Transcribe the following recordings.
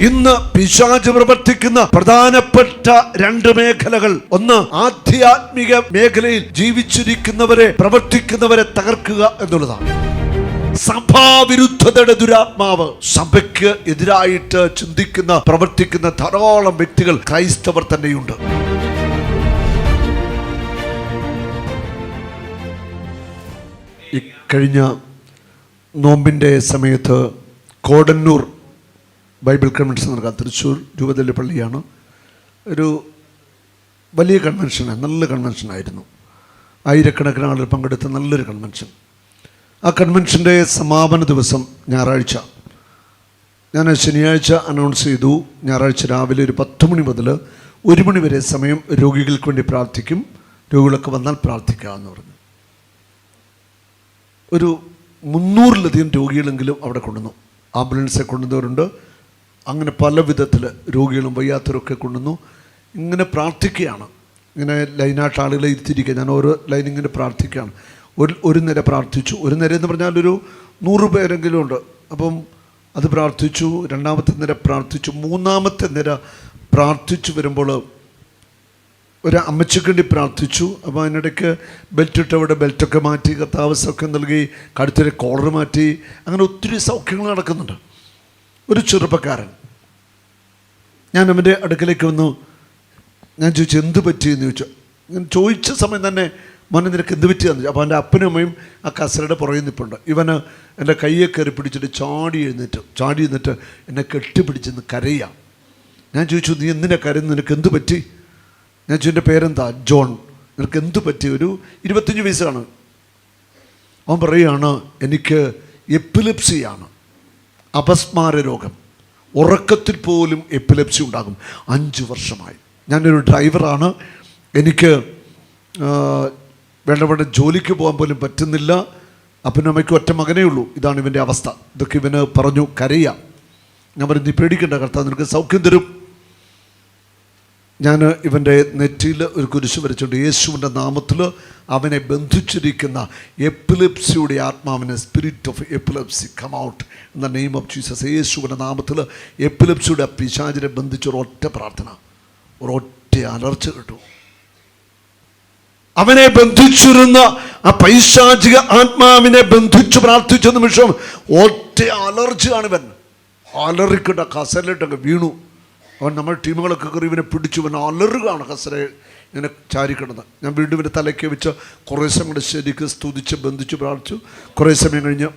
ഇന്ന് പിശാജ് പ്രവർത്തിക്കുന്ന പ്രധാനപ്പെട്ട രണ്ട് മേഖലകൾ. ഒന്ന് ആധ്യാത്മിക മേഖലയിൽ ജീവിച്ചിരിക്കുന്നവരെ പ്രവർത്തിക്കുന്നവരെ തകർക്കുക എന്നുള്ളതാണ്. സഭാവിരുദ്ധതയുടെ ദുരാത്മാവ് സഭയ്ക്ക് എതിരായിട്ട് ചിന്തിക്കുന്ന പ്രവർത്തിക്കുന്ന ധാരാളം വ്യക്തികൾ ക്രൈസ്തവർ തന്നെയുണ്ട്. ഇക്കഴിഞ്ഞ നോമ്പിന്റെ സമയത്ത് കോടന്നൂർ ബൈബിൾ കൺവെൻഷൻ നടക്കുക തൃശ്ശൂർ രൂപതയിലെ പള്ളിയാണ്. ഒരു വലിയ കൺവെൻഷനാണ് നല്ല കൺവെൻഷനായിരുന്നു ആയിരക്കണക്കിന് ആളുകൾ പങ്കെടുത്ത നല്ലൊരു കൺവെൻഷൻ ആ കൺവെൻഷന്റെ സമാപന ദിവസം ഞായറാഴ്ച. ഞാൻ ശനിയാഴ്ച അനൗൺസ് ചെയ്തു ഞായറാഴ്ച രാവിലെ ഒരു പത്ത് മണി മുതൽ ഒരു മണി വരെ സമയം രോഗികൾക്ക് വേണ്ടി പ്രാർത്ഥിക്കും രോഗികളൊക്കെ വന്നാൽ പ്രാർത്ഥിക്കുക എന്ന് പറഞ്ഞു. ഒരു മുന്നൂറിലധികം രോഗികളെങ്കിലും അവിടെ കൊണ്ടുവന്നു. ആംബുലൻസെ കൊണ്ടുവന്നവരുണ്ട്. അങ്ങനെ പല വിധത്തിൽ രോഗികളും വയ്യാത്തവരൊക്കെ കൊണ്ടുവന്നു. ഇങ്ങനെ പ്രാർത്ഥിക്കുകയാണ്. ഇങ്ങനെ ലൈനായിട്ട് ആളുകളെ ഇരുത്തിരിക്കുക ഞാൻ ഓരോ ലൈൻ ഇങ്ങനെ പ്രാർത്ഥിക്കുകയാണ്. ഒരു ഒരു നിര പ്രാർത്ഥിച്ചു. ഒരു നിര എന്ന് പറഞ്ഞാൽ ഒരു നൂറ് പേരെങ്കിലും ഉണ്ട്. അപ്പം അത് പ്രാർത്ഥിച്ചു. രണ്ടാമത്തെ നിര പ്രാർത്ഥിച്ചു. മൂന്നാമത്തെ നിര പ്രാർത്ഥിച്ചു വരുമ്പോൾ ഒരു അമ്മച്ചിക്ക് വേണ്ടി പ്രാർത്ഥിച്ചു. അപ്പോൾ അതിനിടയ്ക്ക് ബെൽറ്റ് ഇട്ടവിടെ ബെൽറ്റൊക്കെ മാറ്റി കത്താവസ്ഥ ഒക്കെ നൽകി കടുത്തൊരു കോളർ മാറ്റി. അങ്ങനെ ഒത്തിരി സൗഖ്യങ്ങൾ നടക്കുന്നുണ്ട്. ഒരു ചെറുപ്പക്കാരൻ. ഞാൻ അവന്റെ അടുക്കലേക്ക് വന്നു. ഞാൻ ചോദിച്ചു എന്ത് പറ്റി? എന്ന് ചോദിച്ചു. ഞാൻ ചോദിച്ച സമയം തന്നെ മോനെ നിനക്ക് എന്ത് പറ്റിയാന്ന് ചോദിച്ചു. അപ്പോൾ എന്റെ അപ്പനും അമ്മയും ആ കസരയുടെ പുറകിൽ നിൽപ്പുണ്ട് ഇവന് എന്റെ കയ്യെ കയറി പിടിച്ചിട്ട് ചാടി എഴുന്നേറ്റ്. ചാടി എന്നിട്ട് എന്നെ കെട്ടിപ്പിടിച്ചെന്ന് കരയാം. ഞാൻ ചോദിച്ചു നീ എന്തിനാ കരയുന്നു നിനക്ക് എന്ത് പറ്റി? ഞാൻ ചോദിച്ചു എന്റെ പേരെന്താ? ജോൺ. നിനക്ക് എന്ത് പറ്റി? ഒരു ഇരുപത്തഞ്ച് വയസ്സാണ്. അവൻ പറയുകയാണ് എനിക്ക് എപ്പിലെപ്സിയാണ്. അപസ്മാര രോഗം. ഉറക്കത്തിൽ പോലും എപ്പിലെപ്സി ഉണ്ടാകും. അഞ്ച് വർഷമായി. ഞാനൊരു ഡ്രൈവറാണ്. എനിക്ക് വേണ്ടപ്പെട്ട വേണ്ട വേണ്ട ജോലിക്ക് പോകാൻ പോലും പറ്റുന്നില്ല. അപ്പനും അമ്മയ്ക്കും ഒറ്റ മകനേ ഉള്ളൂ. ഇതാണ് ഇവന്റെ അവസ്ഥ. ഇതൊക്കെ ഇവന് പറഞ്ഞു കരയുക ഞാൻ പറഞ്ഞു നീ പേടിക്കേണ്ട കർത്താവ് നിനക്ക് സൗഖ്യം തരും. ഞാൻ ഇവന്റെ നെറ്റിയിൽ ഒരു കുരിശ് വരച്ചുകൊണ്ട് യേശുവിന്റെ നാമത്തിൽ അവനെ ബന്ധിച്ചിരിക്കുന്ന എപ്പിലെപ്സിയുടെ ആത്മാവിനെ spirit of epilepsy come out എന്ന നെയിം ഓഫ് ജീസസ് യേശുവിന്റെ നാമത്തിൽ എപ്പിലെപ്സിയുടെ പിശാചിനെ ബന്ധിച്ച ഒരൊറ്റ പ്രാർത്ഥന ഒരൊറ്റ അലർച്ച കിട്ടും. അവനെ ബന്ധിച്ചിരുന്ന ആ പൈശാചിക ആത്മാവിനെ ബന്ധിച്ചു പ്രാർത്ഥിച്ച നിമിഷം ഒറ്റ അലർജിയാണ് ഇവൻ അലറിക്കിട്ട കസലിട്ടൊക്കെ വീണു. അവൻ നമ്മൾ ടീമുകളൊക്കെ കയറി ഇവനെ പിടിച്ചു ഇവൻ അലറുകയാണ് കസരെ ഇങ്ങനെ ചാരിക്കണത് ഞാൻ വീണ്ടും ഇവന്റെ തലയ്ക്ക് വെച്ച് കുറേ സമയം കൂടെ ശരിക്ക് സ്തുതിച്ച് ബന്ധിച്ച് പ്രാർത്ഥിച്ചു. കുറേ സമയം കഴിഞ്ഞ്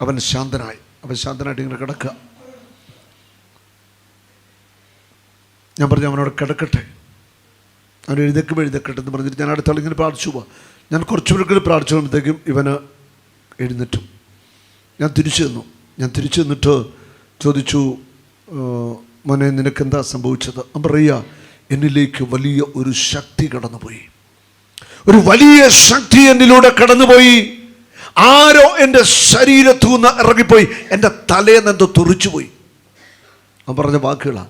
അവൻ ശാന്തനായി. അവൻ ശാന്തനായിട്ട് ഇങ്ങനെ കിടക്കുക. ഞാൻ പറഞ്ഞു അവനോട് കിടക്കട്ടെ. അവൻ എഴുതേക്കും എഴുതേക്കട്ടെ എന്ന് പറഞ്ഞിട്ട് ഞാൻ അടുത്താൾ ഇങ്ങനെ പ്രാർത്ഥിച്ചു പോവാം. ഞാൻ കുറച്ച് പേർക്ക് പ്രാർത്ഥിച്ചു പോകുമ്പോഴത്തേക്കും ഇവന് എഴുന്നേറ്റു. ഞാൻ തിരിച്ചു തന്നു ഞാൻ തിരിച്ചു തന്നിട്ട് ചോദിച്ചു "ആ, മോനെ നിനക്കെന്താ സംഭവിച്ചത്? അമറിയ എന്നിലേക്ക് വലിയ ഒരു ശക്തി കടന്നുപോയി. ഒരു വലിയ ശക്തി എന്നിലൂടെ കടന്നുപോയി. ആരോ എന്റെ ശരീരത്തു നിന്ന് ഇറങ്ങിപ്പോയി. എന്റെ തലേന്നെന്തോ തെറിച്ചുപോയി. അവൻ പറഞ്ഞ വാക്കുകളാണ്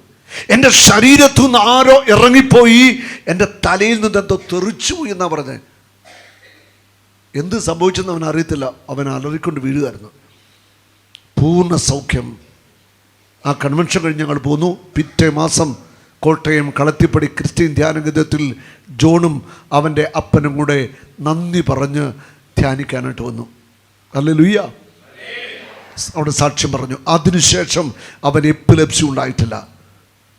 എന്റെ ശരീരത്തു നിന്ന് ആരോ ഇറങ്ങിപ്പോയി. എന്റെ തലയിൽ നിന്ന് എന്തോ തെറിച്ചുപോയി എന്നാണ് പറഞ്ഞത് എന്ത് സംഭവിച്ചെന്ന് അവൻ അറിയത്തില്ല അവൻ അലറിക്കൊണ്ട് വീഴുകയായിരുന്നു. പൂർണ സൗഖ്യം ആ കൺവെൻഷൻ കഴിഞ്ഞ് ഞങ്ങൾ പോന്നു. പിറ്റേ മാസം കോട്ടയം കളത്തിപ്പടി ക്രിസ്ത്യൻ ധ്യാനഗതത്തിൽ ജോണും അവന്റെ അപ്പനും കൂടെ നന്ദി പറഞ്ഞ് ധ്യാനിക്കാനായിട്ട് വന്നു. അല്ല ലുയ്യ അവിടെ സാക്ഷ്യം പറഞ്ഞു. അതിനുശേഷം അവൻ എപ്പിലപ്സി ഉണ്ടായിട്ടില്ല.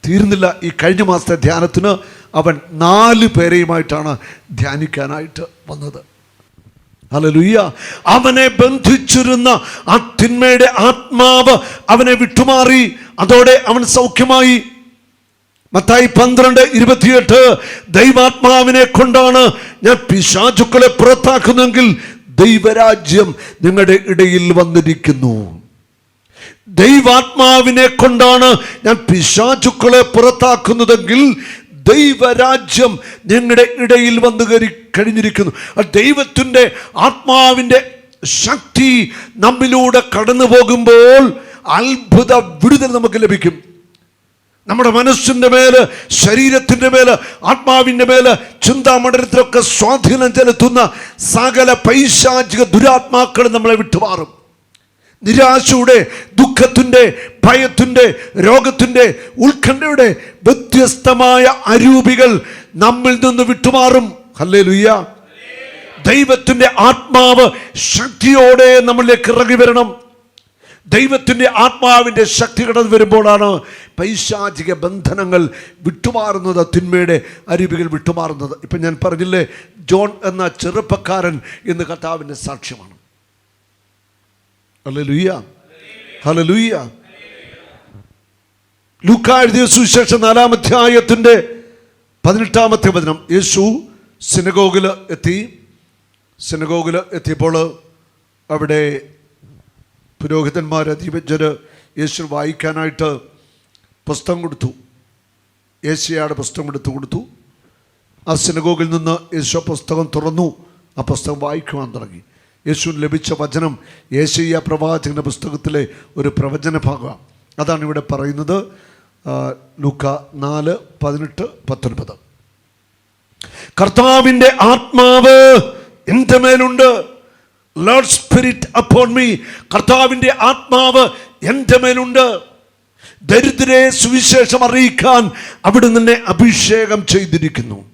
തീർന്നില്ല. ഈ കഴിഞ്ഞ മാസത്തെ ധ്യാനത്തിന് അവൻ നാല് പേരെയുമായിട്ടാണ് ധ്യാനിക്കാനായിട്ട് വന്നത്. ഹല്ലേലൂയ. അവനെ ബന്ധിച്ചിരുന്ന ആ തിന്മയുടെ ആത്മാവ് അവനെ വിട്ടുമാറി. അതോടെ അവൻ സൗഖ്യമായി. മത്തായി പന്ത്രണ്ട് ഇരുപത്തിയെട്ട് ദൈവാത്മാവിനെ കൊണ്ടാണ് ഞാൻ പിശാചുക്കളെ പുറത്താക്കുന്നെങ്കിൽ ദൈവരാജ്യം നിങ്ങളുടെ ഇടയിൽ വന്നിരിക്കുന്നു. ദൈവാത്മാവിനെ കൊണ്ടാണ് ഞാൻ പിശാചുക്കളെ പുറത്താക്കുന്നതെങ്കിൽ ദൈവരാജ്യം ഞങ്ങളുടെ ഇടയിൽ വന്നു കയറി കഴിഞ്ഞിരിക്കുന്നു. ആ ദൈവത്തിന്റെ ആത്മാവിന്റെ ശക്തി നമ്മിലൂടെ കടന്നു പോകുമ്പോൾ അത്ഭുത വിടുതൽ നമുക്ക് ലഭിക്കും. നമ്മുടെ മനസ്സിന്റെ മേൽ ശരീരത്തിന്റെ മേൽ ആത്മാവിന്റെ മേൽ ചിന്താമണ്ഡലത്തിലൊക്കെ സ്വാധീനം ചെലുത്തുന്ന സകല പൈശാചിക ദുരാത്മാക്കൾ നമ്മളെ വിട്ടുമാറും നിരാശയുടെ ദുഃഖത്തിന്റെ ഭയത്തിന്റെ രോഗത്തിന്റെ ഉത്കണ്ഠയുടെ വ്യത്യസ്തമായ അരൂപികൾ നമ്മിൽ നിന്ന് വിട്ടുമാറും. ഹല്ലേ ലുയ്യ ദൈവത്തിന്റെ ആത്മാവ് ശക്തിയോടെ നമ്മളിലേക്ക് ഇറങ്ങി വരണം. ദൈവത്തിന്റെ ആത്മാവിന്റെ ശക്തി കടന്നു വരുമ്പോഴാണ് പൈശാചിക ബന്ധനങ്ങൾ വിട്ടുമാറുന്നത് തിന്മയുടെ അരുവികൾ വിട്ടുമാറുന്നത്. ഇപ്പം ഞാൻ പറഞ്ഞില്ലേ ജോൺ എന്ന ചെറുപ്പക്കാരൻ എന്ന് കർത്താവിന്റെ സാക്ഷ്യമാണ്. ഹലോ ലുയ്യ ഹലോ ലുയ്യ ലൂക്ക എഴുതിയ സുവിശേഷം നാലാം അധ്യായത്തിന്റെ പതിനെട്ടാമത്തെ വചനം. യേശു സിനഗോഗിൽ എത്തി. സിനഗോഗിൽ എത്തിയപ്പോൾ അവിടെ പുരോഹിതന്മാർ അധിപജര് യേശു വായിക്കാനായിട്ട് പുസ്തകം കൊടുത്തു. യേശയുടെ പുസ്തകം എടുത്തു കൊടുത്തു. ആ സിനഗോഗിൽ നിന്ന് യേശു പുസ്തകം തുറന്നു. ആ പുസ്തകം വായിക്കുവാൻ തുടങ്ങി. യേശുവിന് ലഭിച്ച വചനം യേശയ്യ പ്രവാചകന്റെ പുസ്തകത്തിലെ ഒരു പ്രവചന ഭാഗമാണ് അതാണ് ഇവിടെ പറയുന്നത്. ലുക്ക നാല് പതിനെട്ട് പത്തൊൻപത്. കർത്താവിന്റെ ആത്മാവ് എന്റെ മേലുണ്ട് ലോർഡ് സ്പിരിറ്റ് അപ്പോൺ മീ കർത്താവിന്റെ ആത്മാവ് എന്റെ മേലുണ്ട് ദരിദ്രരെ സുവിശേഷം അറിയിക്കാൻ അവിടുന്ന് എന്നെ അഭിഷേകം ചെയ്തിരിക്കുന്നു.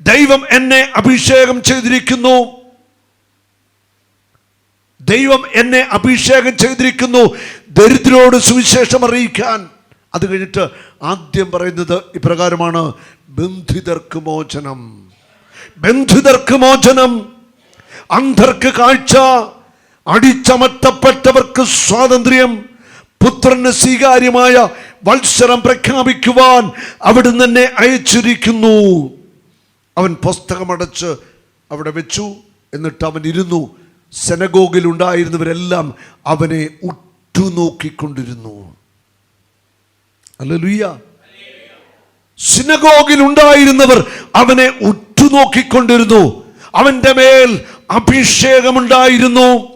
ദൈവം എന്നെ അഭിഷേകം ചെയ്തിരിക്കുന്നു. ദൈവം എന്നെ അഭിഷേകം ചെയ്തിരിക്കുന്നു. ദരിദ്രരോട് സുവിശേഷം അറിയിക്കാൻ. അത് കഴിഞ്ഞിട്ട് ആദ്യം പറയുന്നത് ഇപ്രകാരമാണ്. ബന്ധിതർക്ക് മോചനം. ബന്ധിതർക്ക് മോചനം. അന്ധർക്ക് കാഴ്ച. അടിച്ചമർത്തപ്പെട്ടവർക്ക് സ്വാതന്ത്ര്യം. പുത്രന് സ്വീകാര്യമായ വത്സരം പ്രഖ്യാപിക്കുവാൻ അവിടുന്ന് തന്നെ അയച്ചിരിക്കുന്നു. അവൻ പുസ്തകമടച്ച് അവിടെ വെച്ചു. എന്നിട്ട് അവൻ ഇരുന്നു. സെനഗോഗിൽ ഉണ്ടായിരുന്നവരെല്ലാം അവനെ ഉറ്റുനോക്കിക്കൊണ്ടിരുന്നു. അല്ലുയ്യ സിനഗോഗിൽ ഉണ്ടായിരുന്നവർ അവനെ ഉറ്റുനോക്കിക്കൊണ്ടിരുന്നു. അവന്റെ മേൽ അഭിഷേകമുണ്ടായിരുന്നു.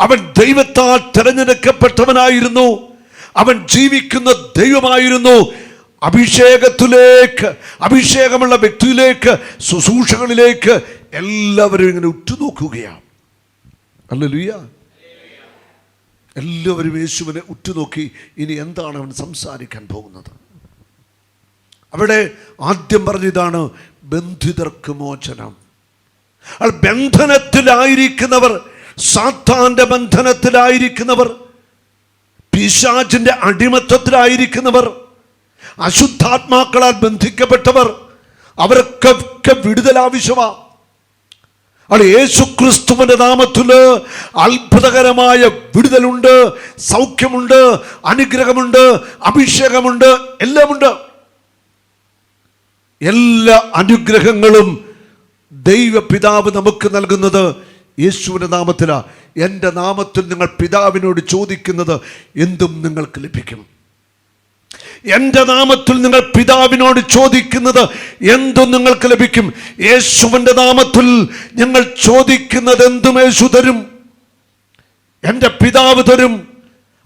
അവൻ ദൈവത്താൽ തിരഞ്ഞെടുക്കപ്പെട്ടവനായിരുന്നു. അവൻ ജീവിക്കുന്ന ദൈവമായിരുന്നു. അഭിഷേകത്തിലേക്ക് അഭിഷേകമുള്ള വ്യക്തിയിലേക്ക് ശുശ്രൂഷകളിലേക്ക് എല്ലാവരും ഇങ്ങനെ ഉറ്റുനോക്കുകയാണ്. അല്ലുയ്യ എല്ലാവരും യേശുവിനെ ഉറ്റുനോക്കി ഇനി എന്താണ് അവൻ സംസാരിക്കാൻ പോകുന്നത്? അവിടെ ആദ്യം പറഞ്ഞതാണ് ബന്ധിതർക്ക് മോചനം. അപ്പോൾ ബന്ധനത്തിലായിരിക്കുന്നവർ സാത്താന്റെ ബന്ധനത്തിലായിരിക്കുന്നവർ പിശാചിന്റെ അടിമത്തത്തിലായിരിക്കുന്നവർ അശുദ്ധാത്മാക്കളാൽ ബന്ധിക്കപ്പെട്ടവർ അവർക്കൊക്കെ വിടുതൽ ആവശ്യമാണ് അവിടെ യേശു ക്രിസ്തുവിന്റെ നാമത്തിൽ അത്ഭുതകരമായ വിടുതലുണ്ട് സൗഖ്യമുണ്ട് അനുഗ്രഹമുണ്ട് അഭിഷേകമുണ്ട് എല്ലാമുണ്ട്. എല്ലാ അനുഗ്രഹങ്ങളും ദൈവപിതാവ് നമുക്ക് നൽകുന്നത് യേശുവിന്റെ നാമത്തിലാ. എന്റെ നാമത്തിൽ നിങ്ങൾ പിതാവിനോട് ചോദിക്കുന്നത് എന്തും നിങ്ങൾക്ക് ലഭിക്കും. എന്റെ നാമത്തിൽ നിങ്ങൾ പിതാവിനോട് ചോദിക്കുന്നത് എന്തും നിങ്ങൾക്ക് ലഭിക്കും? യേശുവിന്റെ നാമത്തിൽ നിങ്ങൾ ചോദിക്കുന്നത് എന്തും യേശു തരും. എന്റെ പിതാവ് തരും.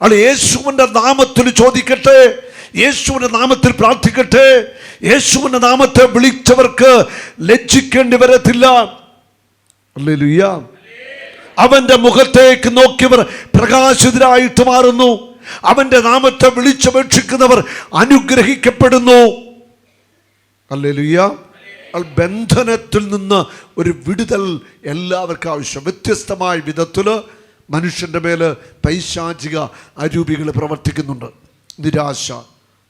അത് യേശുവിന്റെ നാമത്തിൽ ചോദിക്കട്ടെ. യേശുവിന്റെ നാമത്തിൽ പ്രാർത്ഥിക്കട്ടെ. യേശുവിന്റെ നാമത്തെ വിളിച്ചവർക്ക് ലജ്ജിക്കേണ്ടി വരത്തില്ല. അവന്റെ മുഖത്തേക്ക് നോക്കിയവർ പ്രകാശിതരായിട്ട് മാറുന്നു. അവന്റെ നാമത്തെ വിളിച്ചപേക്ഷിക്കുന്നവർ അനുഗ്രഹിക്കപ്പെടുന്നു. അല്ലേ ലുയ്യ ബന്ധനത്തിൽ നിന്ന് ഒരു വിടുതൽ എല്ലാവർക്കും ആവശ്യം. വ്യത്യസ്തമായ വിധത്തിൽ മനുഷ്യന്റെ മേൽ പൈശാചിക അരൂപികൾ പ്രവർത്തിക്കുന്നുണ്ട്. നിരാശ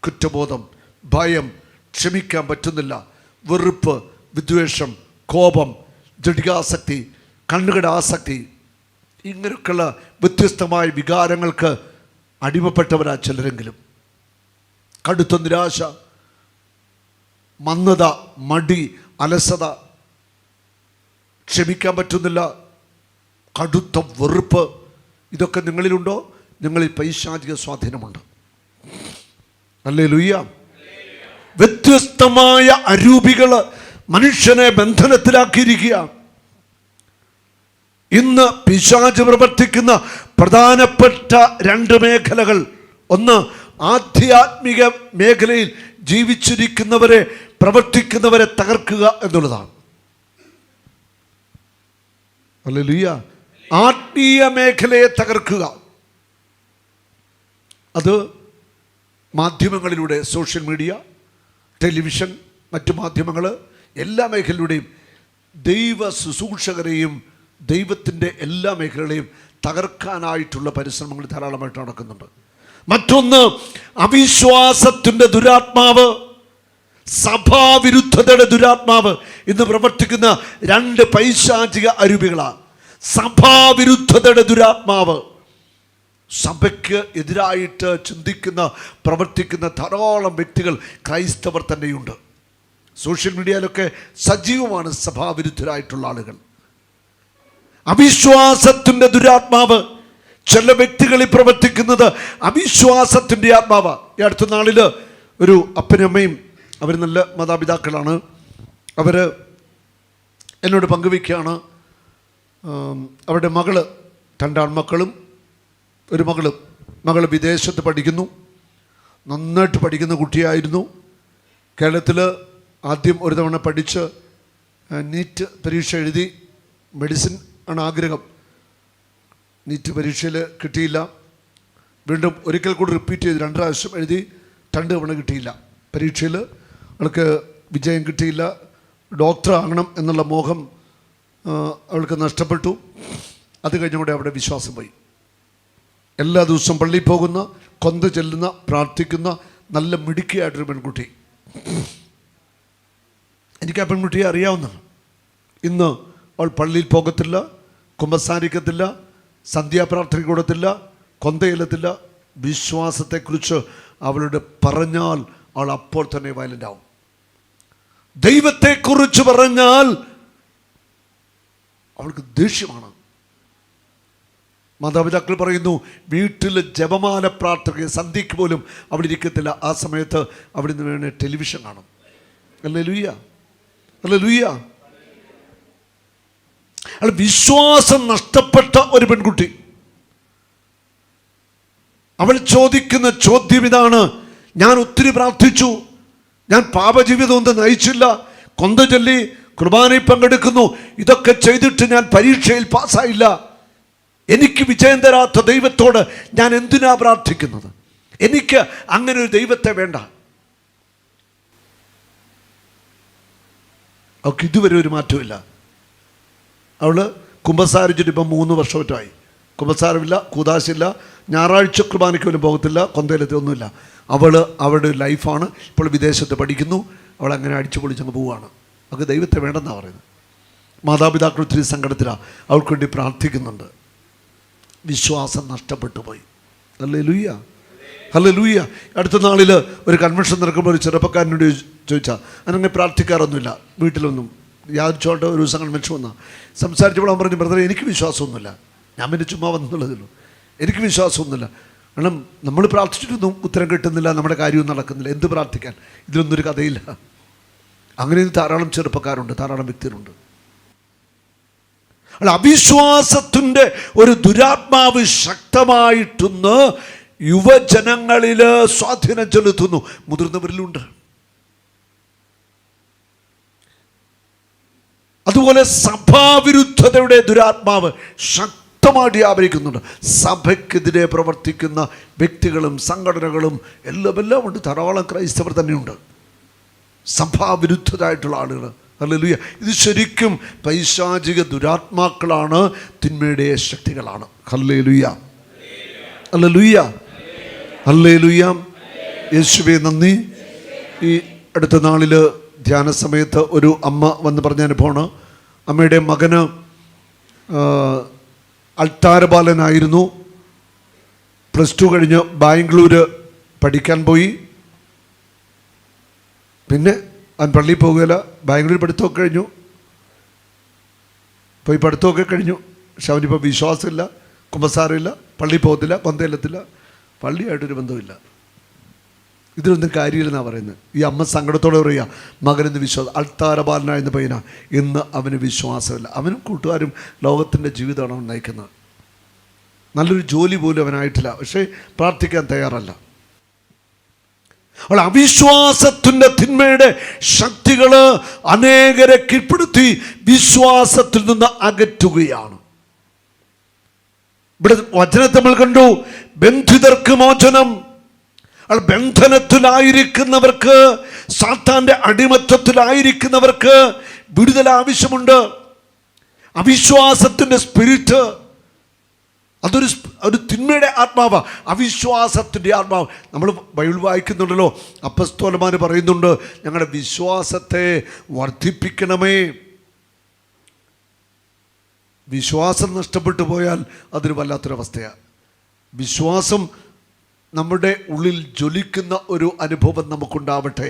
കുറ്റബോധം ഭയം ക്ഷമിക്കാൻ പറ്റുന്നില്ല. വെറുപ്പ് വിദ്വേഷം കോപം ജടികാസക്തി കണ്ണുകടാസക്തി ആസക്തി. ഇങ്ങനെയൊക്കെയുള്ള വ്യത്യസ്തമായ വികാരങ്ങൾക്ക് അടിമപ്പെട്ടവരാ ചിലരെങ്കിലും. കടുത്ത നിരാശ മന്ദത മടി അലസത. ക്ഷമിക്കാൻ പറ്റുന്നില്ല. കടുത്ത വെറുപ്പ്. ഇതൊക്കെ നിങ്ങളിലുണ്ടോ? നിങ്ങളിൽ പൈശാചിക സ്വാധീനമുണ്ട്. അല്ലേ ലുയ്യ വ്യത്യസ്തമായ അരൂപികൾ മനുഷ്യനെ ബന്ധനത്തിലാക്കിയിരിക്കുക ഇന്ന് പിശാജ് പ്രവർത്തിക്കുന്ന പ്രധാനപ്പെട്ട രണ്ട് മേഖലകൾ. ഒന്ന് ആധ്യാത്മിക മേഖലയിൽ ജീവിച്ചിരിക്കുന്നവരെ പ്രവർത്തിക്കുന്നവരെ തകർക്കുക എന്നുള്ളതാണ്. അല്ലെ ആത്മീയ മേഖലയെ തകർക്കുക. അത് മാധ്യമങ്ങളിലൂടെ സോഷ്യൽ മീഡിയ ടെലിവിഷൻ മറ്റു മാധ്യമങ്ങൾ എല്ലാ മേഖലയിലൂടെയും ദൈവ ശുശ്രൂഷകരെയും ദൈവത്തിന്റെ എല്ലാ മേഖലകളെയും തകർക്കാനായിട്ടുള്ള പരിശ്രമങ്ങൾ ധാരാളമായിട്ട് നടക്കുന്നുണ്ട്. മറ്റൊന്ന് അവിശ്വാസത്തിന്റെ ദുരാത്മാവ് സഭാവിരുദ്ധതയുടെ ദുരാത്മാവ് ഇന്ന് പ്രവർത്തിക്കുന്ന രണ്ട് പൈശാചിക അരുവികളാണ് സഭാവിരുദ്ധതയുടെ ദുരാത്മാവ് സഭയ്ക്ക് എതിരായിട്ട് ചിന്തിക്കുന്ന പ്രവർത്തിക്കുന്ന ധാരാളം വ്യക്തികൾ ക്രൈസ്തവർ തന്നെയുണ്ട്. സോഷ്യൽ മീഡിയയിലൊക്കെ സജീവമാണ് സഭാവിരുദ്ധരായിട്ടുള്ള ആളുകൾ. അവിശ്വാസത്തിന്റെ ദുരാത്മാവ്. ചില വ്യക്തികളിൽ പ്രവർത്തിക്കുന്നത് അവിശ്വാസത്തിന്റെ ആത്മാവ്. ഈ അടുത്ത നാളിൽ ഒരു അപ്പനും അമ്മയും അവർ നല്ല മാതാപിതാക്കളാണ്. അവർ എന്നോട് പങ്കുവയ്ക്കുകയാണ്. അവരുടെ മകൾ രണ്ടാൺമക്കളും ഒരു മകൾ മകൾ വിദേശത്ത് പഠിക്കുന്നു. നന്നായിട്ട് പഠിക്കുന്ന കുട്ടിയായിരുന്നു. കേരളത്തിൽ ആദ്യം ഒരു തവണ പഠിച്ച് നീറ്റ് പരീക്ഷ എഴുതി മെഡിസിൻ ആണ് ആഗ്രഹം. നീറ്റ് പരീക്ഷയിൽ കിട്ടിയില്ല. വീണ്ടും ഒരിക്കൽ കൂടി റിപ്പീറ്റ് ചെയ്ത് രണ്ട് പ്രാവശ്യം എഴുതി രണ്ട് തവണ കിട്ടിയില്ല. പരീക്ഷയിൽ അവൾക്ക് വിജയം കിട്ടിയില്ല. ഡോക്ടറാകണം എന്നുള്ള മോഹം അവൾക്ക് നഷ്ടപ്പെട്ടു. അത് കഴിഞ്ഞുകൂടെ അവിടെ വിശ്വാസം പോയി. എല്ലാ ദിവസവും പള്ളിയിൽ പോകുന്ന കൊന്ത ചെല്ലുന്ന പ്രാർത്ഥിക്കുന്ന നല്ല മിടുക്കിയായിട്ടൊരു പെൺകുട്ടി. എനിക്ക് ആ പെൺകുട്ടിയെ അറിയാവുന്നതാണ്. ഇന്ന് അവൾ പള്ളിയിൽ പോകത്തില്ല. കുമ്പസാരിക്കത്തില്ല സന്ധ്യാപ്രാർത്ഥന കൂടത്തില്ല കൊന്തയിലത്തില്ല. വിശ്വാസത്തെക്കുറിച്ച് അവളുടെ പറഞ്ഞാൽ അവൾ അപ്പോൾ തന്നെ വയലന്റ് ആവും. ദൈവത്തെക്കുറിച്ച് പറഞ്ഞാൽ അവൾക്ക് ദേഷ്യമാണ്. മാതാപിതാക്കൾ പറയുന്നു വീട്ടിൽ ജപമാല പ്രാർത്ഥന സന്ധ്യയ്ക്ക് പോലും അവിടെ ഇരിക്കത്തില്ല. ആ സമയത്ത് അവിടെ നിന്ന് വേണേൽ ടെലിവിഷൻ കാണും. അല്ലേ ലുയ്യ അല്ലേ ലുയ്യ അയാൾ വിശ്വാസം നഷ്ടപ്പെട്ട ഒരു പെൺകുട്ടി. അവൾ ചോദിക്കുന്ന ചോദ്യം ഇതാണ് ഞാൻ ഒത്തിരി പ്രാർത്ഥിച്ചു ഞാൻ പാപജീവിതം ഒന്നും നയിച്ചില്ല കൊന്ത ചൊല്ലി കുർബാനയിൽ പങ്കെടുക്കുന്നു ഇതൊക്കെ ചെയ്തിട്ട് ഞാൻ പരീക്ഷയിൽ പാസ്സായില്ല. എനിക്ക് വിജയം തരാത്ത ദൈവത്തോട് ഞാൻ എന്തിനാ പ്രാർത്ഥിക്കുന്നത്? എനിക്ക് അങ്ങനെ ഒരു ദൈവത്തെ വേണ്ട. അവർക്ക് ഇതുവരെ ഒരു മാറ്റമില്ല അവൾ കുമ്പസാരിച്ചിട്ട് ഇപ്പം മൂന്ന് വർഷമായിട്ടായി. കുമ്പസാരമില്ല കൂതാശില്ല ഞായറാഴ്ച കുർബാനയ്ക്ക് പോലും പോകത്തില്ല കൊന്തയിലത്തെ ഒന്നുമില്ല. അവൾ അവളുടെ ലൈഫാണ് ഇപ്പോൾ വിദേശത്ത് പഠിക്കുന്നു അവൾ അങ്ങനെ അടിച്ചു പൊളിച്ചങ്ങ് പോവുകയാണ് അവൾക്ക് ദൈവത്തെ വേണ്ടെന്നാണ് പറയുന്നത്. മാതാപിതാക്കൾ ഒത്തിരി സങ്കടത്തിലാണ് അവൾക്ക് വേണ്ടി പ്രാർത്ഥിക്കുന്നുണ്ട്. വിശ്വാസം നഷ്ടപ്പെട്ടു പോയി. അല്ലേ ലൂയ്യ അല്ലേ ലൂയ്യ അടുത്ത നാളിൽ ഒരു കൺവെൻഷൻ നടക്കുമ്പോൾ ഒരു ചെറുപ്പക്കാരനോട് ചോദിച്ചാൽ അങ്ങനെ പ്രാർത്ഥിക്കാറൊന്നുമില്ല വീട്ടിലൊന്നും യാതൊരു ഒരു ദിവസം കൺവെൻഷൻ വന്നാൽ സംസാരിച്ചപ്പോൾ അവൻ പറഞ്ഞു ബ്രദറെ എനിക്ക് വിശ്വാസമൊന്നുമില്ല. ഞാൻ പിന്നെ ചുമ്മാ വന്നുള്ളതല്ലോ എനിക്ക് വിശ്വാസമൊന്നുമില്ല. കാരണം നമ്മൾ പ്രാർത്ഥിച്ചിട്ടൊന്നും ഉത്തരം കിട്ടുന്നില്ല നമ്മുടെ കാര്യവും നടക്കുന്നില്ല. എന്ത് പ്രാർത്ഥിക്കാൻ? ഇതിലൊന്നും ഒരു കഥയില്ല. അങ്ങനെ ധാരാളം ചെറുപ്പക്കാരുണ്ട് ധാരാളം വ്യക്തികളുണ്ട്. അല്ല അവിശ്വാസത്തിന്റെ ഒരു ദുരാത്മാവ് ശക്തമായിട്ടൊന്ന് യുവജനങ്ങളിൽ സ്വാധീനം ചെലുത്തുന്നു. മുതിർന്നവരിലുണ്ട്. അതുപോലെ സഭാവിരുദ്ധതയുടെ ദുരാത്മാവ് ശക്തമായിട്ട് വ്യാപരിക്കുന്നുണ്ട്. സഭയ്ക്കെതിരെ പ്രവർത്തിക്കുന്ന വ്യക്തികളും സംഘടനകളും എല്ലാം എല്ലാം ഉണ്ട്. ധാരാളം ക്രൈസ്തവർ തന്നെയുണ്ട്. സഭാവിരുദ്ധരായിട്ടുള്ള ആളുകൾ. അല്ലേലൂയ ഇത് ശരിക്കും പൈശാചിക ദുരാത്മാക്കളാണ് തിന്മയുടെ ശക്തികളാണ്. ഹല്ലേലൂയ. അല്ലേ ഹല്ലേലൂയ. യേശുവേ നന്ദി. ഈ അടുത്ത നാളിൽ ധ്യാന സമയത്ത് ഒരു അമ്മ വന്ന് പറഞ്ഞ അനുഭവമാണ്. അമ്മയുടെ മകന് അൾത്താരബാലനായിരുന്നു പ്ലസ് ടു കഴിഞ്ഞ് ബാംഗ്ലൂര് പഠിക്കാൻ പോയി. പിന്നെ അവൻ പള്ളിയിൽ പോകുകയില്ല ബാംഗ്ലൂർ പഠിത്തമൊക്കെ കഴിഞ്ഞു. പോയി പഠിത്തമൊക്കെ കഴിഞ്ഞു. പക്ഷെ അവനിപ്പോൾ വിശ്വാസമില്ല കുമ്പസാരമില്ല പള്ളി പോകത്തില്ല കൊന്തയിലെത്തില്ല പള്ളിയായിട്ടൊരു ബന്ധമില്ല ഇതിലൊന്നും കാര്യമില്ലെന്നാണ് പറയുന്നത്. ഈ അമ്മ സങ്കടത്തോടെ പറയുക മകനെന്ന് വിശ്വാസം അൾത്താരബാലനായിരുന്ന പയ്യന. ഇന്ന് അവന് വിശ്വാസമില്ല. അവനും കൂട്ടുകാരും ലോകത്തിന്റെ ജീവിതമാണ് അവൻ നയിക്കുന്നത്. നല്ലൊരു ജോലി പോലും അവനായിട്ടില്ല. പക്ഷേ പ്രാർത്ഥിക്കാൻ തയ്യാറല്ല. അവൾ അവിശ്വാസത്തിന്റെ തിന്മയുടെ ശക്തികൾ അനേകരെ കീഴ്പ്പെടുത്തി വിശ്വാസത്തിൽ നിന്ന് അകറ്റുകയാണ്. ഇവിടെ വചനത്തെ നമ്മൾ കണ്ടു ബന്ധിതർക്ക് മോചനം ബന്ധനത്തിലായിരിക്കുന്നവർക്ക് സാത്താന്റെ അടിമത്തത്തിലായിരിക്കുന്നവർക്ക് വിടുതൽ ആവശ്യമുണ്ട്. അവിശ്വാസത്തിന്റെ സ്പിരിറ്റ് അതൊരു ഒരു തിന്മയുടെ ആത്മാവ്. അവിശ്വാസത്തിന്റെ ആത്മാവ്. നമ്മൾ ബൈബിൾ വായിക്കുന്നുണ്ടല്ലോ. അപ്പസ്തോലന്മാർ പറയുന്നുണ്ട് ഞങ്ങളുടെ വിശ്വാസത്തെ വർദ്ധിപ്പിക്കണമേ. വിശ്വാസം നഷ്ടപ്പെട്ടു പോയാൽ അതൊരു വല്ലാത്തൊരവസ്ഥയാണ് വിശ്വാസം നമ്മുടെ ഉള്ളിൽ ജ്വലിക്കുന്ന ഒരു അനുഭവം നമുക്കുണ്ടാവട്ടെ.